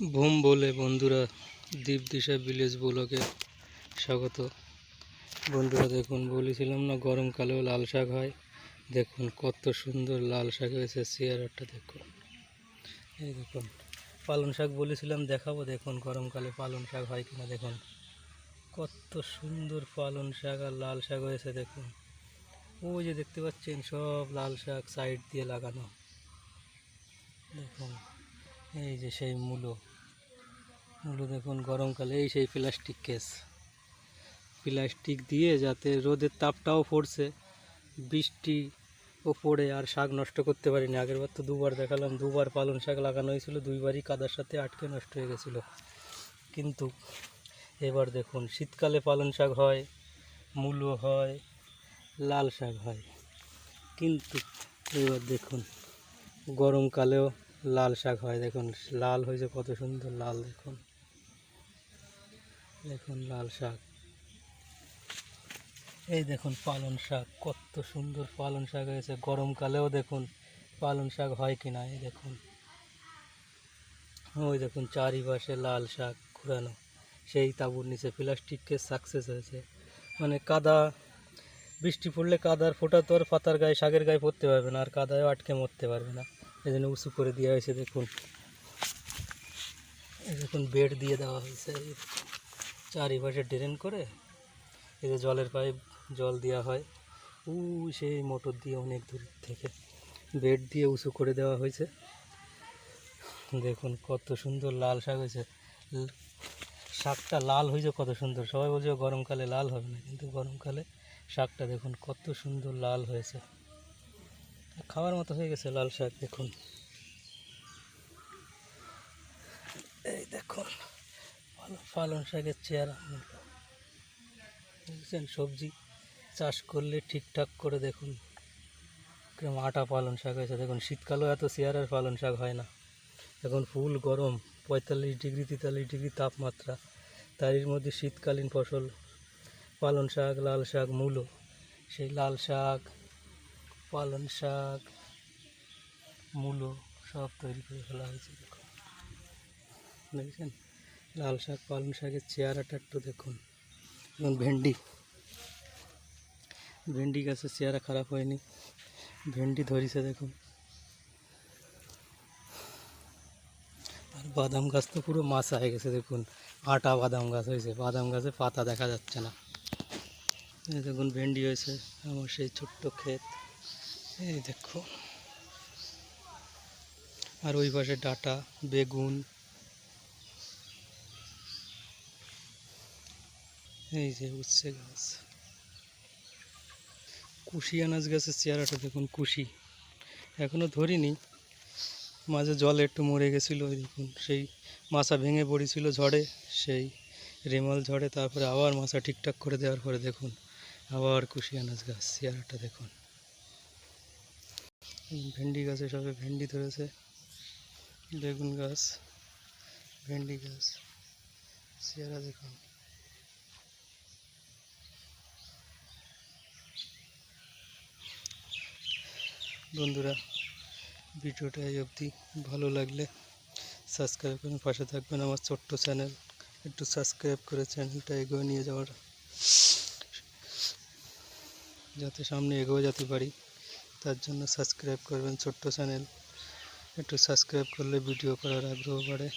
ভুম বলে বন্ধুরা দ্বীপ দিশা ভিলেজ ব্লগে স্বাগত। বন্ধুরা দেখুন, বলেছিলাম না গরমকালেও লাল শাক হয়? দেখুন, কত সুন্দর লাল শাক হয়েছে চেয়ারটা দেখুন। এই দেখুন, পালং শাক বলেছিলাম, দেখাবো দেখুন গরমকালে পালং শাক হয় কিনা, দেখুন। কত সুন্দর পালং শাক আর লাল শাক হয়েছে, দেখুন। ওই যে দেখতে পাচ্ছেন, সব লাল শাক সাইড দিয়ে লাগানো। দেখুন। এই যে সেই মূলো। মূলো দেখুন গরমকালে, এই সেই প্লাস্টিক কেস। প্লাস্টিক দিয়ে যাতে রোদের তাপটাও পড়ছে, বৃষ্টি ও পড়ে আর শাক নষ্ট করতে পারিনি। আগের বার তো দুবার দেখালাম, দুবার পালং শাক লাগানো হয়েছিল, দুইবারই কাদার সাথে আটকে নষ্ট হয়ে গেছিল। কিন্তু এবার দেখুন, শীতকালে পালং শাক হয়, মূলো হয়, লাল শাক হয়। কিন্তু এবার দেখুন, গরমকালেও লাল শাক হয়, দেখুন, লাল হয়েছে কত সুন্দর লাল, দেখুন। দেখুন, লাল শাক। এই দেখুন পালন শাক, কত সুন্দর পালন শাক হয়েছে। গরমকালেও দেখুন পালন শাক হয় কি না এই দেখুন। ওই দেখুন, চারিপাশে লাল শাক ঘুরানো। সেই তাঁবুর নিচে প্লাস্টিককে সাকসেস হয়েছে। মানে কাদা, বৃষ্টি পড়লে কাদার ফোঁটা তো আর পাতার গায়ে, শাকের গায়ে পড়তে পারবে না, আর কাদায়ও আটকে মরতে পারবে না। এই জন্য উঁচু করে দেওয়া হয়েছে, দেখুন। দেখুন, বেড দিয়ে দেওয়া হয়েছে। চারিপাশে ড্রেন করে এই যে জলের পাইপ, জল দেওয়া হয়। উ সেই মোটর দিয়ে অনেক দূর থেকে বেড দিয়ে উঁচু করে দেওয়া হয়েছে। দেখুন, কত সুন্দর লাল শাক হয়েছে। শাকটা লাল হয়েছে, কত সুন্দর। সবাই বলছে গরমকালে লাল হবে না, কিন্তু গরমকালে শাকটা দেখুন, কত সুন্দর লাল হয়েছে। খাওয়ার মতো হয়ে গেছে লাল শাক দেখুন এই দেখুন পালং- শাকের চেহারা। বুঝছেন সবজি চাষ করলে ঠিকঠাক করে দেখুন, কীরকম আটা পালং শাক হয়েছে। দেখুন, শীতকালেও এত চেয়ারের পালং শাক হয় না। এখন ফুল গরম, পঁয়তাল্লিশ ডিগ্রি, তেতাল্লিশ ডিগ্রি তাপমাত্রা। তারই মধ্যে শীতকালীন ফসল, পালং শাক, লাল শাক, মূলো। সেই লাল শাক পালং শাক, মূলো সব তৈরি করে ফেলা হয়েছে, দেখুন। দেখছেন? লাল শাক, পালং শাকের চেহারাটা একটু দেখুন। এবং ভেন্ডি। ভেন্ডি গাছের চেহারা খারাপ হয়নি। ভেন্ডি ধরিছে, দেখুন। আর বাদাম গাছ তো পুরো মাছা হয়ে গেছে, দেখুন। আটা বাদাম গাছ হয়েছে। বাদাম গাছে পাতা দেখা যাচ্ছে না। দেখুন, ভেন্ডি হয়েছে। আমার সেই ছোট্ট ক্ষেত। এই দেখো। আর ওই পাশে ডাটা, বেগুন। এই যে উচ্ছে গাছ। কুশি আনাজ গাছের চেহারাটা দেখুন, কুশি। এখনও ধরিনি। মাঝে জলে একটু মরে গেছিল দেখুন, সেই মাছা ভেঙে পড়েছিল ঝড়ে, সেই রেমাল ঝড়ে, তারপরে আবার মাছা ঠিকঠাক করে দেওয়ার পরে দেখুন, আবার কুশি আনাজ গাছ, চেহারাটা দেখুন। ভেন্ডি গাছে সবে ভেন্ডি ধরেছে। বেগুন গাছ, ভেন্ডি গাছ চেহারা দেখুন বন্ধুরা, ভিডিওটা এই অবধি। ভালো লাগলে সাবস্ক্রাইব করে পাশে থাকবেন আমার ছোট্ট চ্যানেল একটু সাবস্ক্রাইব করে চ্যানেলটা এগিয়ে নিয়ে যাওয়ার। যাতে সামনে এগিয়ে যেতে পারি। তার জন্য সাবস্ক্রাইব করবেন ছোট্ট চ্যানেল একটু সাবস্ক্রাইব করলে ভিডিও করার আগ্রহ বাড়ে।